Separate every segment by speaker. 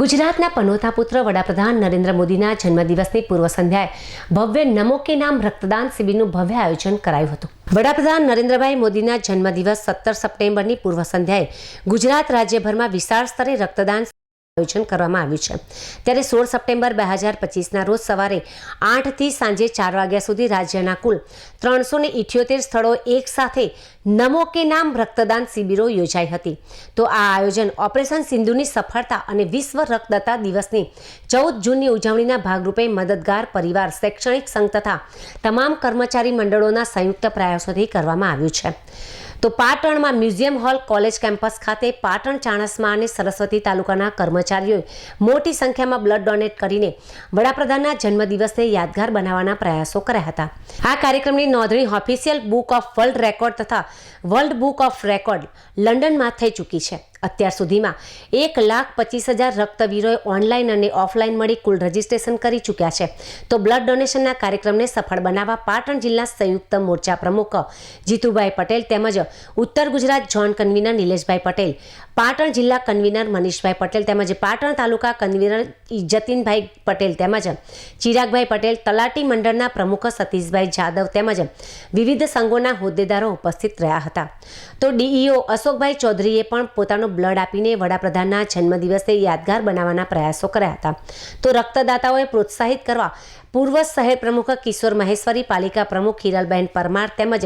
Speaker 1: ગુજરાતના પનોતા પુત્ર વડાપ્રધાન નરેન્દ્ર મોદીના જન્મદિવસની પૂર્વ સંધ્યાએ ભવ્ય નમો કે નામ રક્તદાન શિબિરનું ભવ્ય આયોજન કરાયું હતું. વડાપ્રધાન નરેન્દ્રભાઈ મોદીના જન્મદિવસ સત્તર સપ્ટેમ્બરની પૂર્વ સંધ્યાએ ગુજરાત રાજ્યભરમાં વિશાળ સ્તરે રક્તદાન આયોજન કરવામાં આવ્યું છે. ત્યારે સોળ સપ્ટેમ્બર બે હજાર પચીસના રોજ સવારે આઠથી સાંજે ચાર વાગ્યા સુધી રાજ્યના કુલ ત્રણસો ને ઇઠ્યોતેર સ્થળો એક સાથે નમો કે નામ રક્તદાન શિબિરો યોજાઈ હતી. તો આ આયોજન ઓપરેશન સિંધુની સફળતા અને વિશ્વ રક્તદાતા દિવસની ચૌદ જૂનની ઉજવણીના ભાગરૂપે મદદગાર પરિવાર, શૈક્ષણિક સંઘ તથા તમામ કર્મચારી મંડળોના સંયુક્ત પ્રયાસોથી કરવામાં આવ્યું છે. તો પાટણમાં મ્યુઝિયમ હોલ કોલેજ કેમ્પસ ખાતે પાટણ ચાણસમા અને સરસ્વતી તાલુકાના કર્મચારીઓએ મોટી સંખ્યામાં બ્લડ ડોનેટ કરીને વડાપ્રધાનના જન્મદિવસને યાદગાર બનાવવાના પ્રયાસો કર્યા હતા. આ કાર્યક્રમની નોંધણી official book of world record તથા વર્લ્ડ બુક ઓફ રેકોર્ડ લંડનમાં થઈ ચૂકી છે. અત્યાર સુધીમાં એક લાખ પચીસ હજાર રક્તવીરોએ ઓનલાઈન અને ઓફલાઈન મળી કુલ રજીસ્ટ્રેશન કરી ચૂક્યા છે. તો બ્લડ ડોનેશનના કાર્યક્રમને સફળ બનાવવા પાટણ જિલ્લા સંયુક્ત મોરચા પ્રમુખ જીતુભાઈ પટેલ તેમજ ઉત્તર ગુજરાત ઝોન કન્વીનર નિલેશભાઈ પટેલ, પાટણ જિલ્લા કન્વીનર મનીષભાઈ પટેલ તેમજ પાટણ તાલુકા કન્વીનર જતીનભાઈ પટેલ તેમજ ચિરાગભાઈ પટેલ, તલાટી મંડળના પ્રમુખ સતીશભાઈ જાદવ તેમજ વિવિધ સંઘોના હોદ્દેદારો ઉપસ્થિત રહ્યા હતા. તો ડીઈઓ અશોકભાઈ ચૌધરીએ પણ પોતાનો બ્લડ આપીને વડાપ્રધાનના જન્મદિવસને યાદગાર બનાવવાના પ્રયાસો કર્યા હતા. તો રક્તદાતાઓએ પ્રોત્સાહિત કરવા પૂર્વ શહેર પ્રમુખ કિશોર મહેશ્વરી, પાલિકા પ્રમુખ હિરલબેન પરમાર તેમજ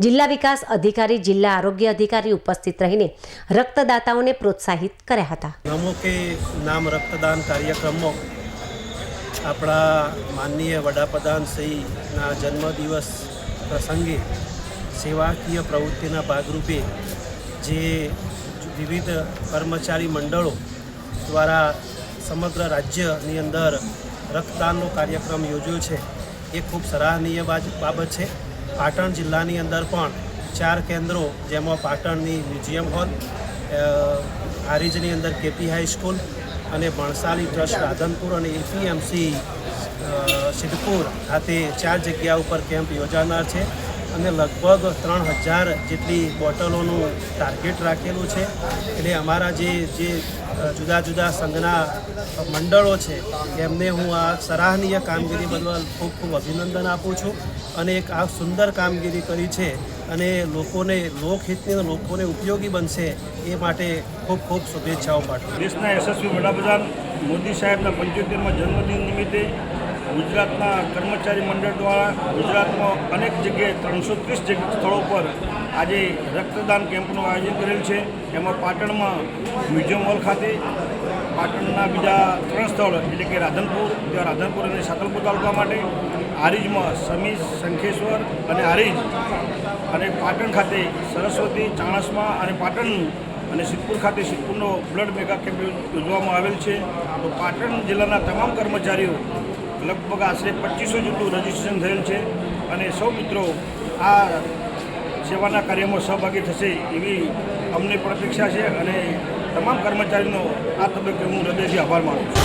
Speaker 1: જિલ્લા વિકાસ અધિકારી, જિલ્લા આરોગ્ય અધિકારી ઉપસ્થિત રહીને રક્તદાતાઓને પ્રોત્સાહિત કર્યા હતા.
Speaker 2: પ્રમુખે નામ રક્તદાન કાર્યક્રમમાં આપણા માનનીય વડાપ્રધાન શ્રીના જન્મદિવસ પ્રસંગે સેવાકીય પ્રવૃત્તિના ભાગરૂપે જે વિવિધ કર્મચારી મંડળો દ્વારા સમગ્ર રાજ્યની અંદર રક્તદાનનો કાર્યક્રમ યોજ્યો છે. એ ખૂબ સરાહનીય બાબત છે. પાટણ જિલ્લાની અંદર પણ ચાર કેન્દ્રો, જેમાં પાટણની મ્યુઝિયમ હોલ હારીજની અંદર કેપી હાઈસ્કૂલ અને ભણસાલી ટ્રસ્ટ રાધનપુર અને એપીએમસી સિદ્ધપુર ખાતે ચાર જગ્યા ઉપર કેમ્પ યોજાનાર છે. અને લગભગ ત્રણ હજાર જેટલી બોટલોનું ટાર્ગેટ રાખેલું છે. એટલે અમારા જે જે જુદા જુદા સંઘના મંડળો છે, એમને હું આ સરાહનીય કામગીરી બદલ ખૂબ ખૂબ અભિનંદન આપું છું અને એક આ સુંદર કામગીરી કરી છે અને લોકોને, લોકહિતની, લોકોને ઉપયોગી બનશે એ માટે ખૂબ ખૂબ શુભેચ્છાઓ પાઠવું
Speaker 3: દેશના યશસ્વી વડાપ્રધાન મોદી સાહેબના પંચોતેરમાં જન્મદિન નિમિત્તે ગુજરાતના કર્મચારી મંડળ દ્વારા ગુજરાતમાં અનેક જગ્યાએ ત્રણસો ત્રીસ સ્થળો પર આજે રક્તદાન કેમ્પનું આયોજન કરેલ છે. એમાં પાટણમાં મ્યુઝિયમ હોલ ખાતે, પાટણના બીજા ત્રણ સ્થળ એટલે કે રાધનપુર ત્યાં રાધનપુર અને સાતલપુર તાલુકા માટે હારીજમાં સમી શંખેશ્વર અને હારીજ અને પાટણ ખાતે સરસ્વતી ચાણસમાં અને પાટણ અને સિદ્ધપુર ખાતે સિદ્ધપુરનો બ્લડ મેગા કેમ્પ યોજવામાં આવેલ છે. તો પાટણ જિલ્લાના તમામ કર્મચારીઓ લગભગ આશરે પચીસો જેટલું રજીસ્ટ્રેશન થયેલ છે. અને સૌ મિત્રો, આ સેવાના કાર્યમાં સહભાગી થશે એવી અમને પણ અપેક્ષા છે અને તમામ કર્મચારીનો આ તબક્કે હું હૃદયથી આભાર માનું છું.